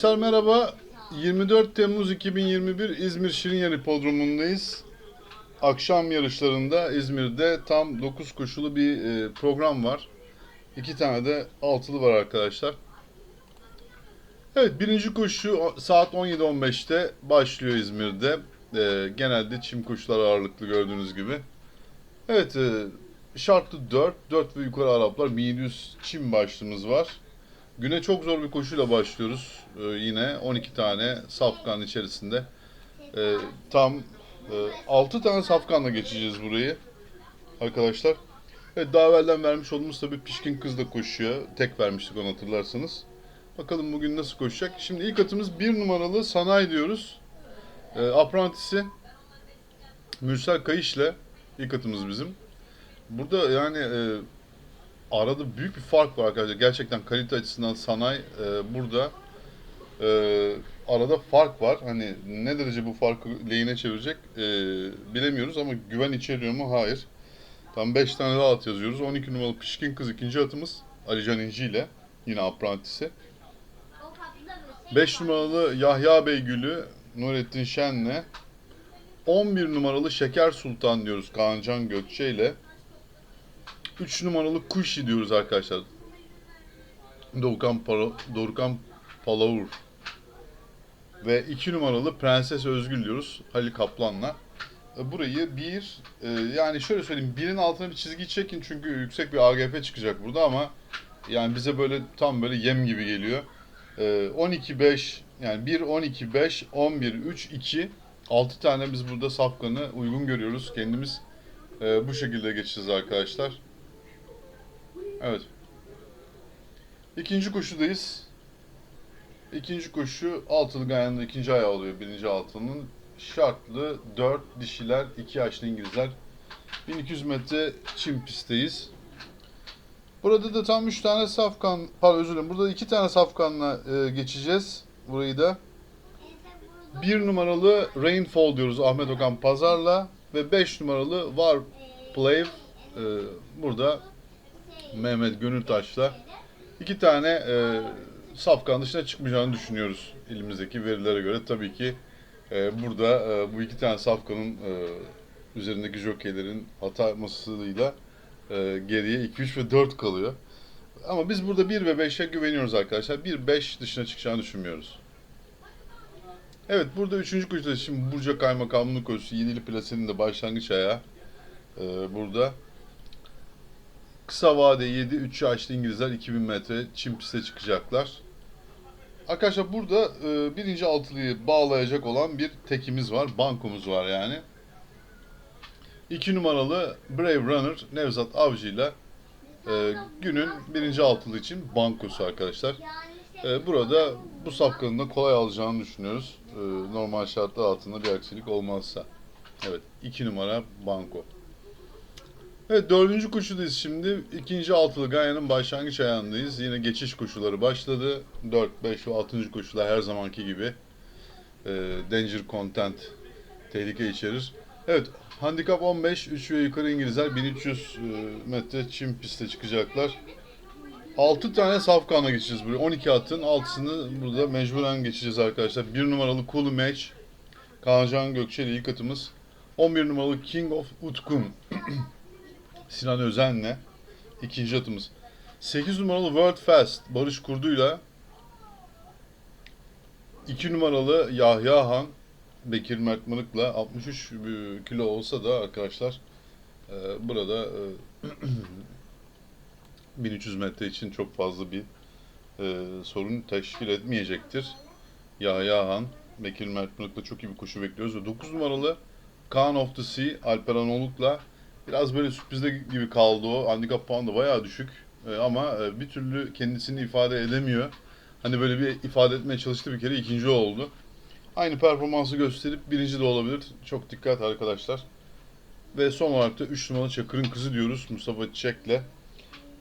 Arkadaşlar merhaba. 24 Temmuz 2021 İzmir Şirinyeri Hipodromu'ndayız. Akşam yarışlarında İzmir'de tam 9 koşulu bir e, program var. İki tane de altılı var arkadaşlar. Evet birinci koşu saat 17.15'te başlıyor İzmir'de. E, genelde çim koşuları ağırlıklı gördüğünüz gibi. Evet e, şartlı 4, 4 ve yukarı Araplar 1700 çim başlığımız var. Güne çok zor bir koşuyla başlıyoruz. Ee, yine 12 tane safkan içerisinde. Ee, tam e, 6 tane safkanla geçeceğiz burayı. Arkadaşlar. Evet daha evvelden vermiş olduğumuz tabii pişkin kız da koşuyor. Tek vermiştik onu hatırlarsanız. Bakalım bugün nasıl koşacak. Şimdi ilk atımız 1 numaralı Sanay diyoruz. Ee, Aprantisi Mürsel Kayış'la ilk atımız bizim. Burada yani e, arada büyük bir fark var arkadaşlar. Gerçekten kalite açısından sanayi e, burada e, arada fark var. Hani ne derece bu farkı lehine çevirecek e, bilemiyoruz ama güven içeriyor mu? Hayır. Tam 5 tane daha at yazıyoruz. 12 numaralı Pişkin Kız ikinci atımız. Alican İnci ile yine aprantisi. 5 numaralı Yahya Beygül'ü Nurettin Şen'le 11 numaralı Şeker Sultan diyoruz Kaancan Gökçe ile 3 numaralı Kuşi diyoruz arkadaşlar. Doğukan, Paro, Dorukhan Palavur. Ve 2 numaralı Prenses Özgül diyoruz Halil Kaplan'la. E, Burayı bir, e, yani şöyle söyleyeyim, birin altına bir çizgi çekin çünkü yüksek bir AGF çıkacak burada ama yani bize böyle tam böyle yem gibi geliyor. E, 12-5, yani 1, 12, 5, 11, 3, 2, 6 tane biz burada safkanı uygun görüyoruz. Kendimiz e, bu şekilde geçeceğiz arkadaşlar. Evet. İkinci koşudayız. İkinci koşu altılı gayanın ikinci ayağı oluyor birinci altının. Şartlı 4 dişiler, 2 yaşlı İngilizler. 1200 metre çim pistteyiz. Burada da tam 3 tane safkan, pardon özür dilerim. Burada 2 tane safkanla e, geçeceğiz burayı da. 1 numaralı Rainfall diyoruz Ahmet Okan Pazar'la ve 5 numaralı War Play e, burada Mehmet Gönültaş'la iki tane e, safkan dışına çıkmayacağını düşünüyoruz elimizdeki verilere göre. Tabii ki e, burada e, bu iki tane safkanın e, üzerindeki jokeylerin hata yapmasıyla e, geriye 2, 3 ve 4 kalıyor. Ama biz burada 1 ve 5'e güveniyoruz arkadaşlar. 1-5 dışına çıkacağını düşünmüyoruz. Evet burada 3. koşuda şimdi Burca Kaymakamlığı koşusu Yedili Plase'nin de başlangıç ayağı e, burada. Kısa vade 7, 3 yaşlı İngilizler 2000 metre çim piste çıkacaklar. Arkadaşlar burada e, birinci altılıyı bağlayacak olan bir tekimiz var. Bankomuz var yani. 2 numaralı Brave Runner Nevzat Avcı ile e, günün birinci altılı için bankosu arkadaşlar. E, burada bu safkanın kolay alacağını düşünüyoruz. E, normal şartlar altında bir aksilik olmazsa. Evet 2 numara banko. Evet dördüncü koşudayız şimdi. İkinci altılı Gaya'nın başlangıç ayağındayız. Yine geçiş koşuları başladı. 4, 5 ve 6. koşular her zamanki gibi. E, danger content tehlike içerir. Evet handikap 15. 3 ve yukarı İngilizler 1300 e, metre çim piste çıkacaklar. 6 tane safkanla geçeceğiz buraya. 12 atın 6'sını burada mecburen geçeceğiz arkadaşlar. 1 numaralı Cool Match. Kaancan Gökçeli ilk atımız. 11 numaralı King of Utkun. Sinan Özen'le ikinci atımız. 8 numaralı World Fast Barış Kurdu'yla 2 numaralı Yahya Han Bekir Mert Mırık'la 63 kilo olsa da arkadaşlar e, burada e, 1300 metre için çok fazla bir e, sorun teşkil etmeyecektir. Yahya Han, Bekir Mert Mırık'la çok iyi bir koşu bekliyoruz. Ve 9 numaralı Kaan of the Sea Alperen Oluk'la Biraz böyle sürprizde gibi kaldı o. Handikap puanı da bayağı düşük. Ee, ama e, bir türlü kendisini ifade edemiyor. Hani böyle bir ifade etmeye çalıştı bir kere ikinci oldu. Aynı performansı gösterip birinci de olabilir. Çok dikkat arkadaşlar. Ve son olarak da 3 numaralı Çakır'ın kızı diyoruz Mustafa Çiçek'le.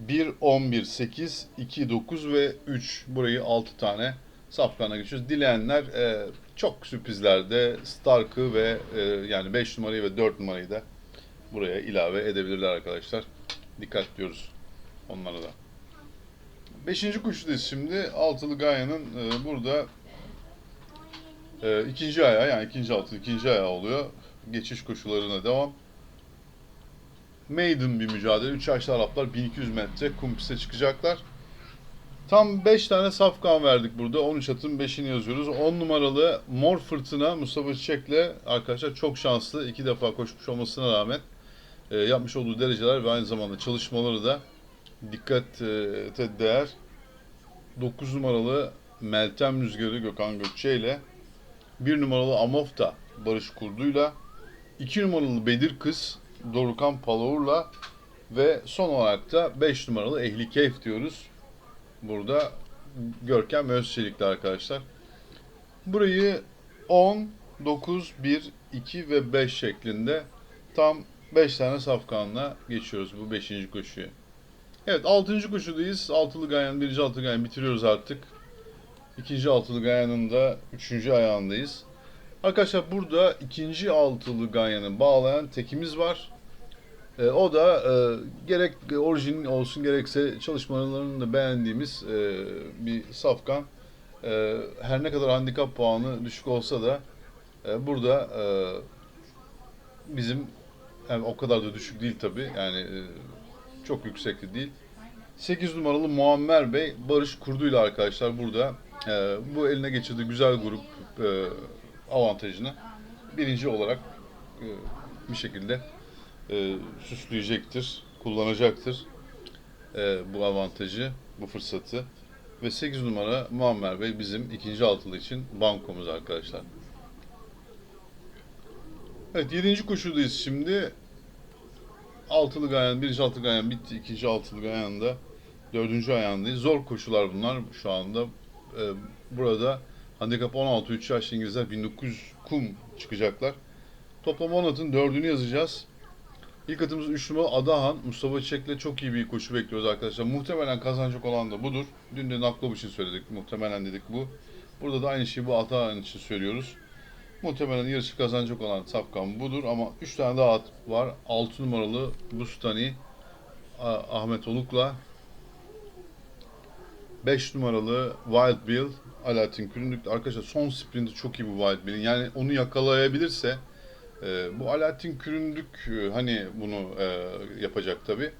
1, 11, 8, 2, 9 ve 3. Burayı 6 tane safkana geçiyoruz. Dileyenler e, çok sürprizlerde Stark'ı ve e, yani 5 numarayı ve 4 numarayı da buraya ilave edebilirler arkadaşlar. Dikkat diyoruz onlara da. Beşinci kuşudayız şimdi. Altılı Gaya'nın e, burada Ee, ikinci ayağı yani ikinci altı ikinci ayağı oluyor. Geçiş koşularına devam. Maiden bir mücadele. 3 yaşlı Araplar 1200 metre kum piste çıkacaklar. Tam 5 tane safkan verdik burada. 13 atın 5'ini yazıyoruz. 10 numaralı Mor Fırtına Mustafa Çiçek'le arkadaşlar çok şanslı. iki defa koşmuş olmasına rağmen e, yapmış olduğu dereceler ve aynı zamanda çalışmaları da dikkate değer. 9 numaralı Meltem Rüzgarı Gökhan Gökçe ile 1 numaralı Amofta Barış Kurdu'yla 2 numaralı Bedir Kız Dorukan Palavur'la ve son olarak da 5 numaralı Ehli Keyf diyoruz. Burada Görkem Özçelik'te arkadaşlar. Burayı 10, 9, 1, 2 ve 5 şeklinde tam 5 tane safkanla geçiyoruz bu 5. koşuyu. Evet 6. koşudayız. Altılı Gayan, 1. altılı Gayan bitiriyoruz artık. İkinci altılı Gayan'ın da 3. ayağındayız. Arkadaşlar burada ikinci altılı Gayan'ı bağlayan tekimiz var. E, o da e, gerek orijin olsun gerekse çalışmalarını da beğendiğimiz e, bir safkan. E, her ne kadar handikap puanı düşük olsa da e, burada e, bizim yani o kadar da düşük değil tabi yani e, çok yüksek de değil. 8 numaralı Muammer Bey Barış Kurdu'yla arkadaşlar burada e, bu eline geçirdiği güzel grup e, avantajını birinci olarak bir şekilde süsleyecektir, kullanacaktır bu avantajı, bu fırsatı. Ve 8 numara Muammer Bey bizim ikinci altılı için bankomuz arkadaşlar. Evet 7. koşudayız şimdi. Altılı gayan, birinci altılı gayan bitti. ikinci altılı gayan da dördüncü ayağındayız. Zor koşular bunlar şu anda. E, burada handikap 16 3 yaşlı İngilizler 1900 kum çıkacaklar. Toplam 10 atın dördünü yazacağız. İlk atımız 3 numara Adahan. Mustafa Çiçek'le çok iyi bir koşu bekliyoruz arkadaşlar. Muhtemelen kazanacak olan da budur. Dün de Naklov için söyledik. Muhtemelen dedik bu. Burada da aynı şeyi bu Adahan için söylüyoruz. Muhtemelen yarışı kazanacak olan Safkan budur ama 3 tane daha at var. 6 numaralı Bustani Ah- Ahmet Oluk'la 5 numaralı Wild Bill Alaaddin Küründük. Arkadaşlar son sprinti çok iyi bu Wild Bill'in. Yani onu yakalayabilirse e, bu Alaaddin Küründük e, hani bunu e, yapacak tabi.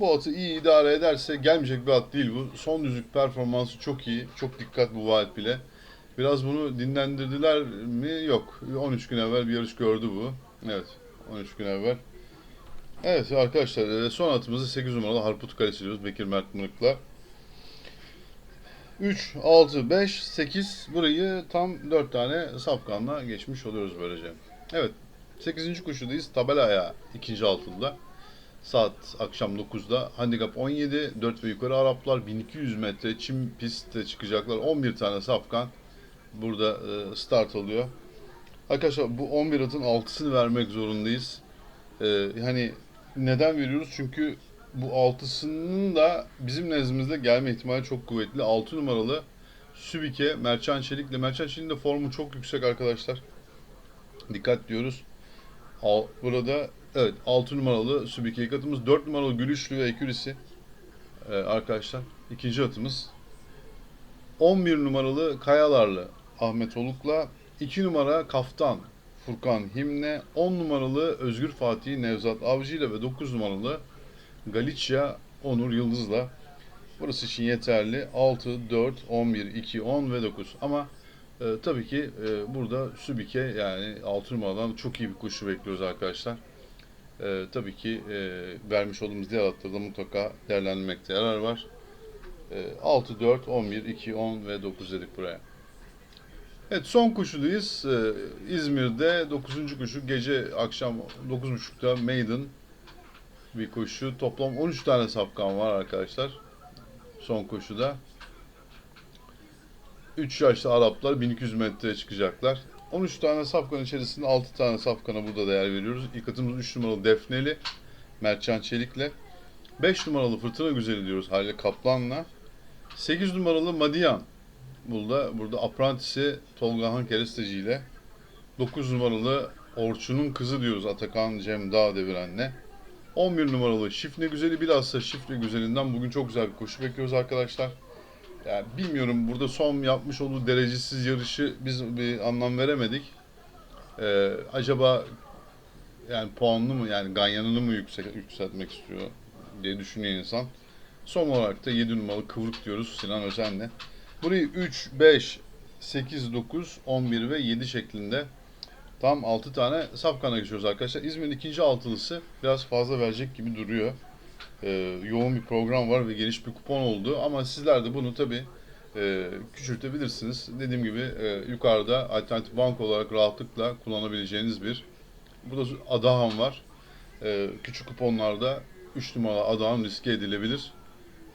Bu atı iyi idare ederse gelmeyecek bir at değil bu. Son düzlük performansı çok iyi. Çok dikkat bu Wild Bill'e. Biraz bunu dinlendirdiler mi? Yok. 13 gün evvel bir yarış gördü bu. Evet. 13 gün evvel. Evet arkadaşlar e, son atımızı 8 numaralı Harput Kalesi Bekir Mert Mırık'la. 3, 6, 5, 8 burayı tam 4 tane safkanla geçmiş oluyoruz böylece. Evet 8. koşudayız. Tabela ayağı 2. altında. Saat akşam 9'da. Handikap 17. 4 ve yukarı Araplar 1200 metre çim pistte çıkacaklar. 11 tane safkan burada e, start alıyor. Arkadaşlar bu 11 atın 6'sını vermek zorundayız. E, hani neden veriyoruz? Çünkü bu altısının da bizim nezdimizde gelme ihtimali çok kuvvetli. 6 numaralı Sübike, Merçan Çelik'le. Merçan Çelik'in de formu çok yüksek arkadaşlar. Dikkat diyoruz. Burada evet 6 numaralı Sübike ilk atımız. 4 numaralı Gülüşlü ve Ekürisi ee, arkadaşlar. ikinci atımız. 11 numaralı Kayalarlı Ahmet Oluk'la 2 numara Kaftan Furkan Himne, 10 numaralı Özgür Fatih Nevzat Avcı ile ve 9 numaralı Galicia Onur Yıldız'la burası için yeterli. 6, 4, 11, 2, 10 ve 9. Ama e, tabii ki e, burada Sübike yani 6 numaradan çok iyi bir koşu bekliyoruz arkadaşlar. E, tabii ki e, vermiş olduğumuz diğer atları da mutlaka değerlendirmekte yarar var. E, 6, 4, 11, 2, 10 ve 9 dedik buraya. Evet son koşudayız. Ee, İzmir'de 9. koşu gece akşam 9.30'da Maiden bir koşu. Toplam 13 tane sapkan var arkadaşlar. Son koşuda. 3 yaşlı Araplar 1200 metreye çıkacaklar. 13 tane safkan içerisinde 6 tane safkana burada değer veriyoruz. İlk atımız 3 numaralı Defneli, Mertcan Çelik'le. 5 numaralı Fırtına Güzeli diyoruz Halil Kaplan'la. 8 numaralı Madian. Burada, burada Apprentice'i Tolga Han Keresteci ile 9 numaralı Orçun'un kızı diyoruz Atakan Cem Dağ devirenle. 11 numaralı Şifne Güzeli bilhassa Şifne Güzeli'nden bugün çok güzel bir koşu bekliyoruz arkadaşlar. Yani bilmiyorum burada son yapmış olduğu derecesiz yarışı biz bir anlam veremedik. Ee, acaba yani puanını mı yani ganyanını mı yüksek, yükseltmek istiyor diye düşünüyor insan. Son olarak da 7 numaralı kıvrık diyoruz Sinan Özen'le. Burayı 3, 5, 8, 9, 11 ve 7 şeklinde tam 6 tane safkana geçiyoruz arkadaşlar. İzmir'in ikinci altılısı biraz fazla verecek gibi duruyor. Ee, yoğun bir program var ve geniş bir kupon oldu ama sizler de bunu tabi küçültebilirsiniz. Dediğim gibi e, yukarıda alternatif bank olarak rahatlıkla kullanabileceğiniz bir Burada Adahan var. Ee, küçük kuponlarda 3 numaralı Adahan riske edilebilir.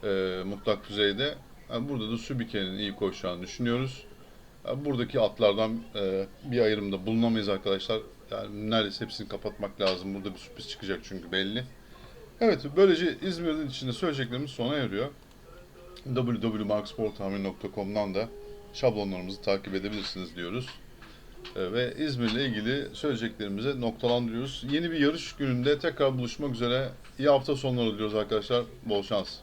Ee, mutlak düzeyde. Burada da Sübike'nin iyi koşacağını düşünüyoruz. Buradaki atlardan e, bir ayrımda bulunamayız arkadaşlar. Yani neredeyse hepsini kapatmak lazım. Burada bir sürpriz çıkacak çünkü belli. Evet, böylece İzmir'in içinde söyleyeceklerimiz sona eriyor. www.marksporthamir.com'dan da şablonlarımızı takip edebilirsiniz diyoruz. Ee, Ve İzmir'le ilgili söyleyeceklerimizi noktalandırıyoruz. Yeni bir yarış gününde tekrar buluşmak üzere. İyi hafta sonları diliyoruz arkadaşlar. Bol şans.